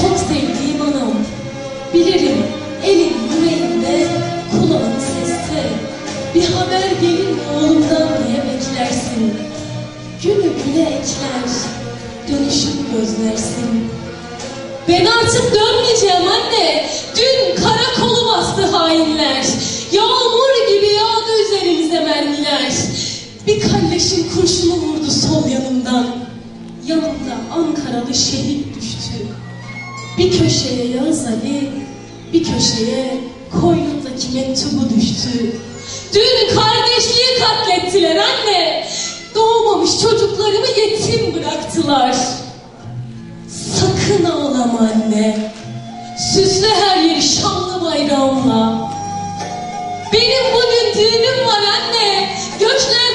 çok sevdiğim anam. Bilirim elin yüreğinde, kulağın seste. Bir haber gelir mi oğlumdan diye beklersin. Günü güne ekler, dönüşüm gözlersin. Ben artık dönmeyeceğim anne. Dün kara kolu bastı hainler. Yağmur gibi yağdı üzerimize mermiler. Bir kalleşin kurşunu vurdu sol yanımdan. Yanımda Ankaralı şehit düştü. Bir köşeye Yağız Ali, bir köşeye koynundaki mektubu düştü. Dün kardeşliği katlettiler anne. Doğmamış çocuklarımı yetim bıraktılar. Sakın ağlama anne. Süsle her yeri şanlı bayrağımla. Benim bugün düğünüm var anne. Göçlerde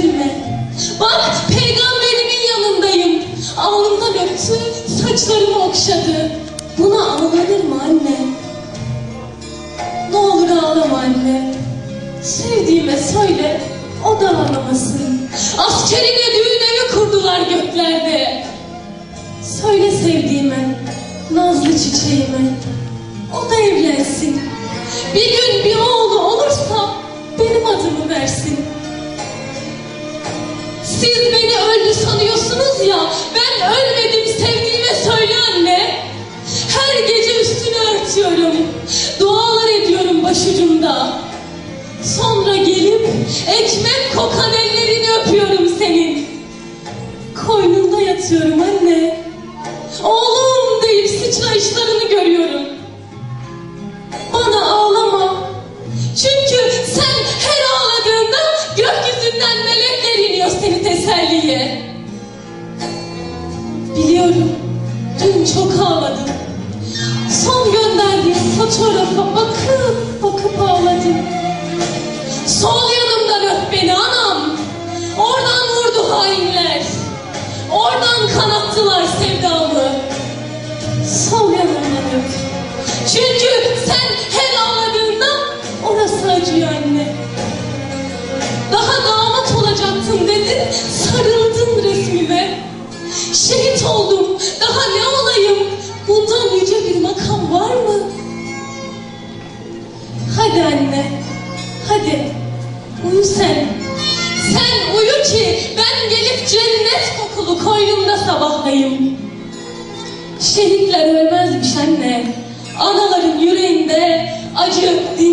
üzülme. Bak peygamberimin yanındayım. Alnımdan öptü, saçlarımı okşadı. Buna ağlanır mı anne? Ne olur ağlama anne. Sevdiğime söyle, o da ağlamasın. Askerine düğün evi kurdular göklerde. Söyle sevdiğime, nazlı çiçeğime, o da evlensin. Bir gün bir oğlu olursa benim adımı versin. Beni öldü sanıyorsunuz ya, ben ölmedim sevdiğime söyle anne. Her gece üstünü örtüyorum, dualar ediyorum başucumda. Sonra gelip ekmek kokan ellerini öpüyorum senin. Koynunda yatıyorum anne. Oğlum deyip sıçrayışlarını görüyorum. Seni teselliye. Biliyorum. Dün çok ağladım. Son gönderdiğin fotoğrafa bakıp bakıp ağladım. Sol yanımdan öp beni anam. Oradan vurdu hainler. Oradan kanattılar sevdamı. Sol yanımdan öp. Çünkü sen hadi uyu sen. Sen uyu ki ben gelip cennet kokulu koynumda sabahlayayım. Şehitler ölmezmiş anne. Anaların yüreğinde acı dinmezmiş.